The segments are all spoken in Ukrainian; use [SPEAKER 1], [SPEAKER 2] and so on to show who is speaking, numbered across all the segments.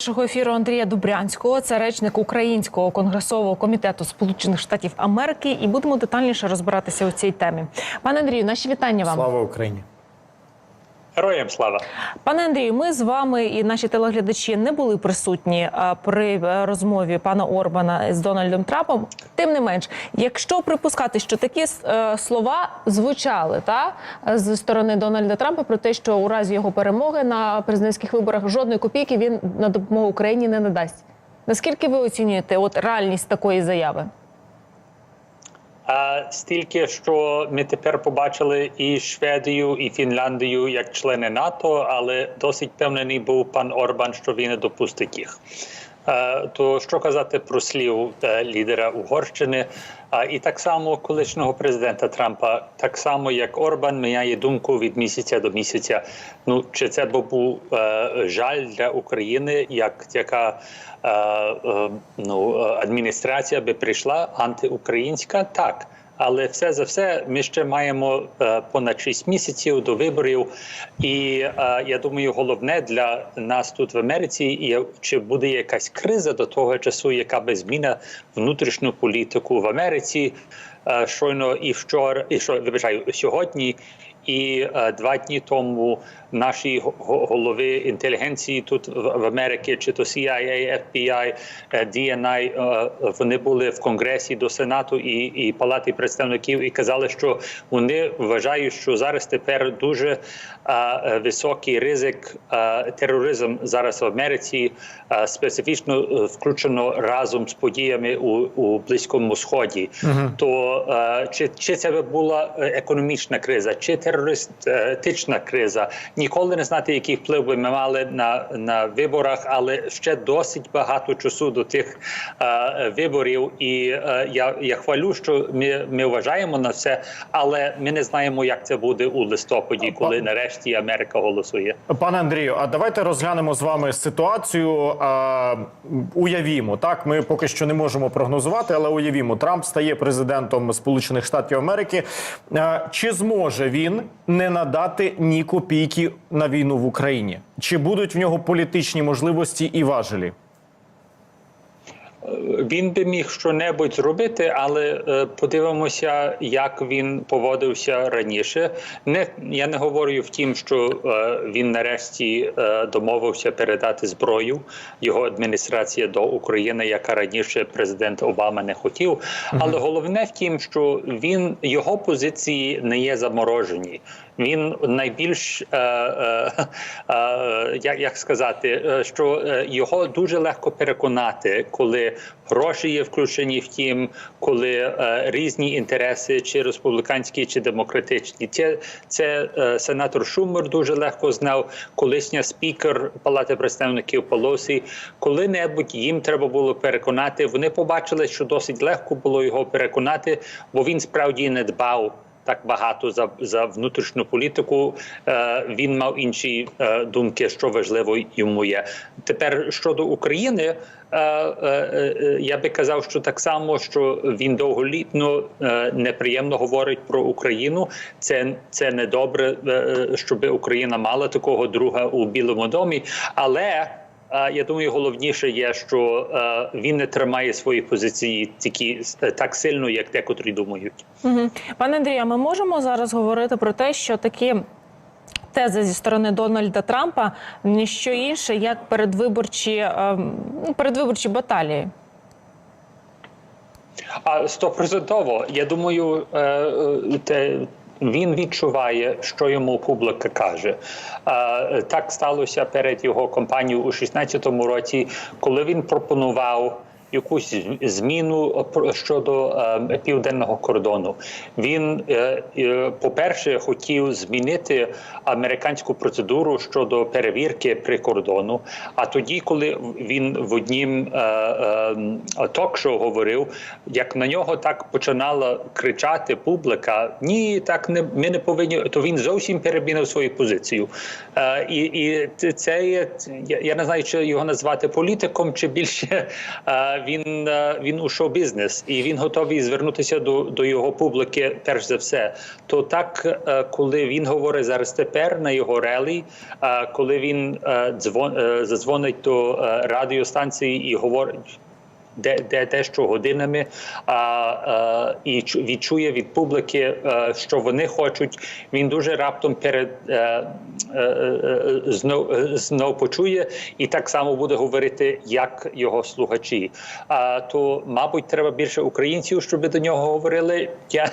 [SPEAKER 1] Нашого ефіру Андрія Дубрянського, це речник Українського конгресового комітету Сполучених Штатів Америки, і будемо детальніше розбиратися у цій темі. Пане Андрію, наші вітання вам.
[SPEAKER 2] Слава Україні!
[SPEAKER 3] Героям слава.
[SPEAKER 1] Пане Андрію, ми з вами і наші телеглядачі не були присутні при е, розмові пана Орбана з Дональдом Трампом. Тим не менш, якщо припускати, що такі е, слова звучали та з сторони Дональда Трампа про те, що у разі його перемоги на президентських виборах жодної копійки він на допомогу Україні не надасть. Наскільки ви оцінюєте от реальність такої заяви?
[SPEAKER 3] А стільки, що ми тепер побачили і Шведію, і Фінляндію як члени НАТО, але досить певнений був пан Орбан, що він не допустить їх. Е, То що казати про слів е, лідера Угорщини, а і так само колишнього президента Трампа, так само як Орбан міняє думку від місяця до місяця. Ну чи це б був е, жаль для України, як яка е, е, ну адміністрація би прийшла антиукраїнська? Так. Але все за все, ми ще маємо е, понад 6 місяців до виборів, і е, я думаю, головне для нас тут в Америці є чи буде якась криза до того часу, яка би зміна внутрішню політику в Америці. Е, щойно і вчора, і що вибачаю сьогодні. І е, два дні тому наші голови інтелігенції тут в, Америці, чи то CIA, FBI, е, DNI, е, вони були в Конгресі до Сенату і, і Палати представників і казали, що вони вважають, що зараз тепер дуже е, високий ризик е, тероризм зараз в Америці, е, специфічно включено разом з подіями у, у близькому сході. То е, чи, чи це була економічна криза, чи терористична криза, ніколи не знати, який вплив би ми мали на, на виборах, але ще досить багато часу до тих е, виборів. І е, я, я хвалю, що ми, ми вважаємо на все, але ми не знаємо, як це буде у листопаді, коли нарешті Америка голосує.
[SPEAKER 2] Пане Андрію, а давайте розглянемо з вами ситуацію. А, уявімо, так ми поки що не можемо прогнозувати, але уявімо, Трамп стає президентом Сполучених Штатів Америки. Чи зможе він не надати ні копійки на війну в Україні? Чи будуть в нього політичні можливості і важелі?
[SPEAKER 3] Він би міг щонебудь зробити, але е, подивимося, як він поводився раніше. Не я не говорю в тім, що е, він нарешті е, домовився передати зброю його адміністрація до України, яка раніше президент Обама не хотів. Але головне в тім, що він його позиції не є заморожені. Він найбільш е, е, е, як, сказати, що його дуже легко переконати, коли гроші є включені в тім, коли е, різні інтереси, чи республіканські, чи демократичні. Це, це е, сенатор Шумер дуже легко знав, колишня спікер Палати представників Полосі. Коли-небудь їм треба було переконати. Вони побачили, що досить легко було його переконати, бо він справді не дбав так багато за за внутрішню політику. Е, він мав інші е, думки, що важливо йому є. Тепер щодо України, е, е, е, я би казав, що так само, що він довголітно е, неприємно говорить про Україну. Це це не добре, е, щоб Україна мала такого друга у Білому домі, але. Е, Я думаю, головніше є, що е, він не тримає свої позиції такі е, так сильно, як декотрі думають.
[SPEAKER 1] Угу. Пане Андрію, ми можемо зараз говорити про те, що такі тези зі сторони Дональда Трампа ніщо інше, як передвиборчі, ем, ну, передвиборчі баталії.
[SPEAKER 3] А стопроцентово, я думаю, е, е, те. Він відчуває, що йому публіка каже. Так сталося перед його кампанією у 16-му році, коли він пропонував якусь зміну щодо е, південного кордону. Він, е, е, по-перше, хотів змінити американську процедуру щодо перевірки прикордону. А тоді, коли він в однім е, е, ток-шоу говорив, як на нього так починала кричати публіка: ні, так не ми не повинні, то він зовсім перемінив свою позицію. Е, і, і це є я не знаю, чи його назвати політиком, чи більше. Він, е, він у шоу-бізнес і він готовий звернутися до, до його публіки, перш за все. То так, е, коли він говорить зараз тепер на його релі, е, коли він дзвон, задзвонить до радіостанції і говорить де, де дещо годинами а, а, і чу- відчує від публіки, а, що вони хочуть. Він дуже раптом перед е, е, е, знов, е, знов почує і так само буде говорити, як його слухачі. А то, мабуть, треба більше українців, щоб до нього говорили. Я,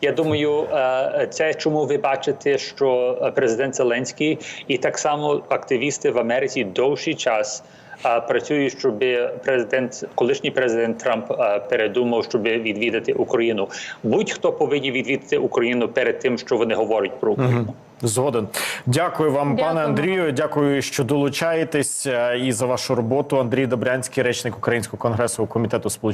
[SPEAKER 3] я думаю, е, це чому ви бачите, що президент Зеленський і так само активісти в Америці довший час а, працює, щоб президент, колишній президент Трамп передумав, щоб відвідати Україну. Будь-хто повинен відвідати Україну перед тим, що вони говорять про Україну.
[SPEAKER 2] Згоден. Дякую вам, пане Андрію. Дякую, що долучаєтесь і за вашу роботу. Андрій Добрянський, речник Українського конгресу комітету Сполучених.